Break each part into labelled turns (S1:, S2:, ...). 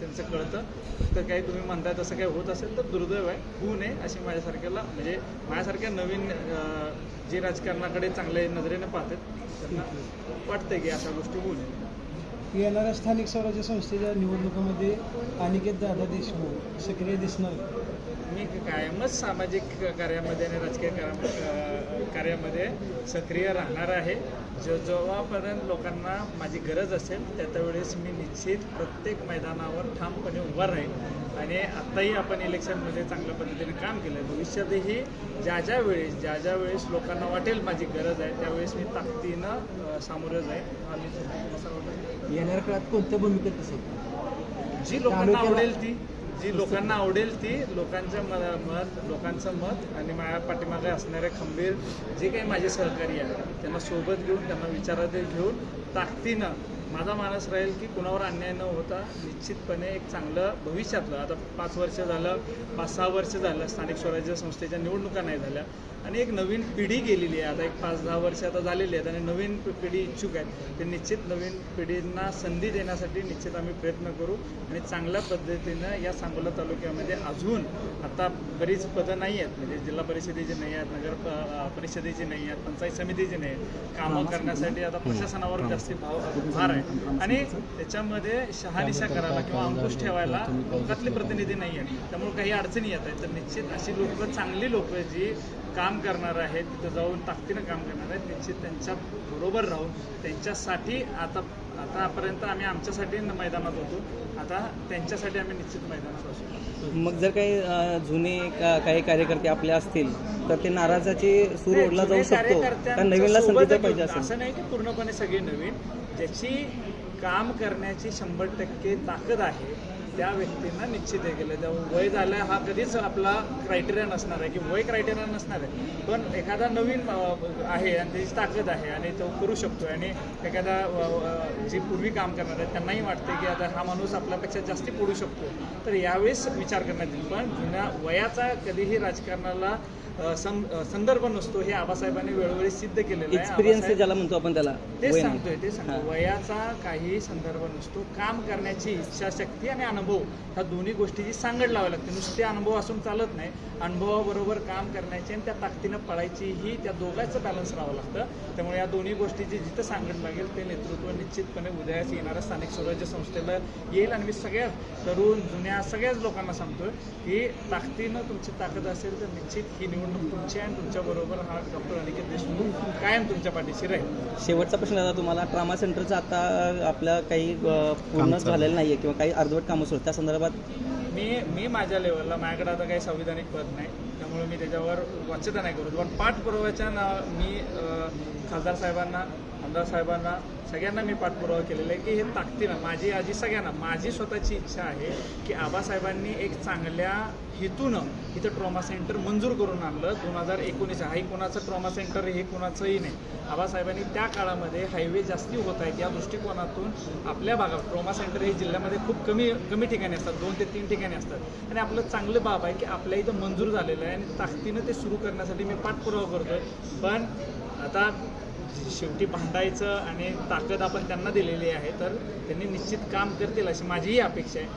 S1: त्यांचं कळतं. तर काही तुम्ही म्हणताय तसं काही होत असेल तर दुर्दैव आहे. होऊ नये अशी माझ्यासारख्याला म्हणजे माझ्यासारख्या नवीन जे राजकारणाकडे चांगल्या नजरेने पाहतात त्यांना वाटतंय की अशा गोष्टी होऊ नये
S2: येणाऱ्या स्थानिक स्वराज्य संस्थेच्या निवडणुकामध्ये अनिकेत दादा देशमुख सक्रिय दिसणार.
S1: मी कायमच सामाजिक कार्यामध्ये आणि राजकीय कार्या- कार्यामध्ये सक्रिय राहणार आहे. जो जेव्हापर्यंत लोकांना माझी गरज असेल त्या त्यावेळेस मी निश्चित प्रत्येक मैदानावर ठामपणे उभा राहील आणि आत्ताही आपण इलेक्शनमध्ये चांगल्या पद्धतीने काम केलं आहे भविष्यातही ज्या ज्या वेळेस ज्या ज्या वेळेस लोकांना वाटेल माझी गरज आहे त्यावेळेस मी ताकदीनं सामोरं जाईल आणि
S3: येणाऱ्या काळात कोणत्या भूमिकेत दिसेल
S1: जी लोकांना आवडेल ती जी लोकांना आवडेल ती लोकांचं म- मत लोकांचं मत आणि माझ्या पाठीमागे असणारे खंबीर जे काही माझे सहकारी आहेत त्यांना सोबत घेऊन त्यांना विचारात घेऊन ताकदीनं माझा मानस राहील की कुणावर अन्याय न होता निश्चितपणे एक चांगलं भविष्यातलं आता पाच वर्ष झालं पाच सहा वर्ष झालं स्थानिक स्वराज्य संस्थेच्या निवडणुका नाही झाल्या. आणि एक नवीन पिढी गेलेली आहे आता एक पाच दहा वर्ष आता झालेली आहेत आणि नवीन पिढी इच्छुक आहेत ते निश्चित नवीन पिढींना संधी देण्यासाठी निश्चित आम्ही प्रयत्न करू आणि चांगल्या पद्धतीनं या सांगोला तालुक्यामध्ये अजून आता बरीच पदं नाही आहेत म्हणजे जिल्हा परिषदेची नाही आहेत नगर प- परिषदेची नाही आहेत पंचायत समितीची नाही आहेत. कामं करण्यासाठी आता प्रशासनावर जास्ती भाव भार आहे. आणि त्याच्यामध्ये शहानिशा करायला किंवा अंकुश ठेवायला लोकातले प्रतिनिधी नाही आहेत. त्यामुळे काही अडचणी येत आहेत. तर निश्चित अशी लोक चांगली लोक जी काम करणार आहेत तिथं जाऊन ताकदीनं काम करणार आहेत निश्चित त्यांच्या बरोबर राहून त्यांच्यासाठी आता आतापर्यंत आम्ही आमच्यासाठी मैदानात होतो. आता त्यांच्यासाठी आम्ही निश्चित मैदानात असू.
S3: मग जर काही जुने का काही कार्यकर्ते आपले असतील तर ते नाराजाची सूर ओढला जाऊ शकतो. तर नवीनला संधी पाहिजे
S1: असं नाही की पूर्णपणे सगळे नवीन. ज्याची काम करण्याची शंभर टक्के ताकद आहे त्या व्यक्तींना निश्चित हे केलं. जेव्हा वय झालं हा कधीच आपला क्रायटेरिया नसणार आहे की वय क्रायटेरिया नसणार आहे. पण एखादा नवीन आहे आणि त्याची ताकद आहे आणि तो करू शकतो आणि एखादा जी पूर्वी काम करणार आहे त्यांनाही वाटते की आता हा माणूस आपल्यापेक्षा जास्ती पडू शकतो तर यावेळेस विचार करण्यात येईल. पण जुन्या वयाचा कधीही राजकारणाला सं- संदर्भ नसतो हे आबासाहेबांनी वेळोवेळी सिद्ध केलेलं आहे.
S3: एक्सपिरियन्स ज्याला म्हणतो आपण त्याला
S1: तेच
S3: वय
S1: सांगतोय. ते सांगतो. वयाचा काही संदर्भ नसतो. काम करण्याची इच्छाशक्ती आणि अनुभव ह्या दोन्ही गोष्टीची सांगड लावावी लागते. नुसते अनुभव असून चालत नाही. अनुभवाबरोबर काम करण्याची आणि त्या ताकदीनं पळायची ही त्या दोघांचं बॅलन्स राहावं लागतं. त्यामुळे या दोन्ही गोष्टीची जिथं सांगड लागेल ते नेतृत्व निश्चितपणे उदयास येणाऱ्या स्थानिक स्वराज्य संस्थेला येईल. आणि मी सगळ्या तरुण जुन्या सगळ्याच लोकांना सांगतोय की ताकदीनं तुमची ताकद असेल तर निश्चित ही निवडणूक तुमची आहे आणि तुमच्याबरोबर हा डॉक्टर अनिकेत देशमुख कायम तुमच्या पाठीशी राहील
S3: शेवटचा प्रश्न दादा तुम्हाला ट्रामा सेंटरचं आता आपलं काही पूर्ण झालेलं नाहीये किंवा काही अर्धवट कामं सुरू आहेत. त्या संदर्भात
S1: मी मी माझ्या लेवलला माझ्याकडे आता काही संविधानिक पद नाही. त्यामुळे मी त्याच्यावर वाच्यता नाही करू. पण पाठपुराव्याच्या ना मी खासदार साहेबांना आमदार साहेबांना सगळ्यांना मी पाठपुरावा केलेला आहे की हे ताकदीनं माझी आजी सगळ्यांना माझी स्वतःची इच्छा आहे की आबासाहेबांनी एक चांगल्या हेतूनं इथं ट्रॉमा सेंटर मंजूर करून आणलं दोन हजार एकोणीस हाही कोणाचं ट्रॉमा सेंटर हे कोणाचंही नाही. आबासाहेबांनी त्या काळामध्ये हायवे जास्ती होत आहेत या दृष्टिकोनातून आपल्या भागात ट्रॉमा सेंटर हे जिल्ह्यामध्ये खूप कमी कमी ठिकाणी असतात. दोन ते तीन ठिकाणी असतात. आणि आपलं चांगलं बाब आहे की आपल्या इथं मंजूर झालेलं आहे आणि ताकदीनं ते सुरू करण्यासाठी मी पाठपुरावा करतोय. पण आता शेवटी भांडायचं आणि ताकद आपण त्यांना दिलेली आहे तर त्यांनी निश्चित काम करतील अशी माझीही अपेक्षा आहे.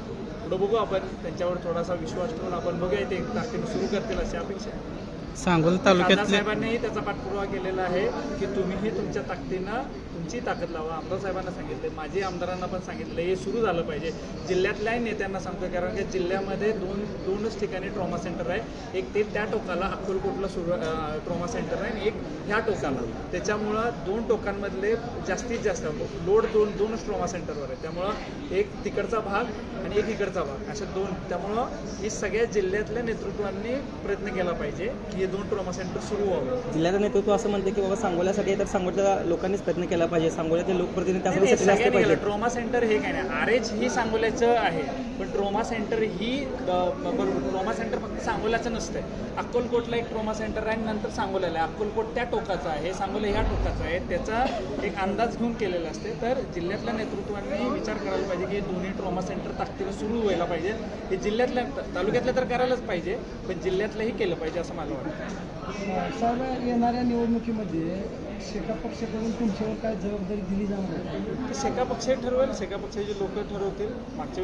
S1: पुढं बघू आपण त्यांच्यावर थोडासा विश्वास ठेवून आपण बघूया ते ताकदीनं सुरू करतील अशी अपेक्षा आहे.
S4: सांगोला
S1: खासदार
S4: तालुक्यातले
S1: साहेबांनीही त्याचा पाठपुरावा केलेला आहे की तुम्हीही तुमच्या ताकदीनं तुमची ताकद लावा. आमदार साहेबांना सांगितले माझी आमदारांना पण सांगितलं हे सुरू झालं पाहिजे. जिल्ह्यातल्याही नेत्यांना सांगतो कारण की जिल्ह्यामध्ये दोन दोनच ठिकाणी ट्रॉमा सेंटर आहे. एक ते त्या टोकाला अक्कलकोटला सुरू ट्रॉमा सेंटर आहे आणि एक ह्या टोकाला. त्याच्यामुळं दोन टोकांमधले जास्तीत जास्त लोड दोन दोनच ट्रॉमा सेंटरवर आहे. त्यामुळं एक तिकडचा भाग आणि एक इकडचा भाग अशा दोन. त्यामुळं ही सगळ्या जिल्ह्यातल्या नेतृत्वांनी प्रयत्न केला पाहिजे की हे दोन ट्रॉमा सेंटर सुरू व्हावं.
S3: जिल्ह्याचं नेतृत्व असं म्हणते की बाबा सांगोल्यासाठी आहे तर सांगोल्याच्या लोकांनी प्रयत्न केला पाहिजे. सांगोल्याचे लोकप्रतिनिधी त्यासाठी सक्षम पाहिजे
S1: केलं. ट्रोमा सेंटर हे काय नाही. आर एच ही सांगोल्याचं आहे पण ट्रोमा सेंटर ही ट्रोमा सेंटर फक्त सांगोल्याचं नसतंय. अक्कलकोटला एक ट्रोमा सेंटर आहे आणि नंतर सांगोल्याला आहे. अक्कलकोट त्या टोकाचं आहे सांगोला ह्या टोकाचं आहे. त्याचा एक अंदाज घेऊन केलेला असते. तर जिल्ह्यातल्या नेतृत्वांनी विचार करायला पाहिजे की हे दोन्ही ट्रोमा सेंटर ताकदीनं सुरू व्हायला पाहिजे हे जिल्ह्यातल्या तालुक्यातल्या तर करायलाच पाहिजे पण जिल्ह्यातलंही केलं पाहिजे असं मला वाटतं.
S2: साहेब येणाऱ्या निवडणुकीमध्ये शेका पक्षाकडून तुमच्यावर काय जबाबदारी दिली जाणार आहे?
S1: ते पक्ष ठरवेल शेका पक्षाचे लोक ठरवतील. मागच्या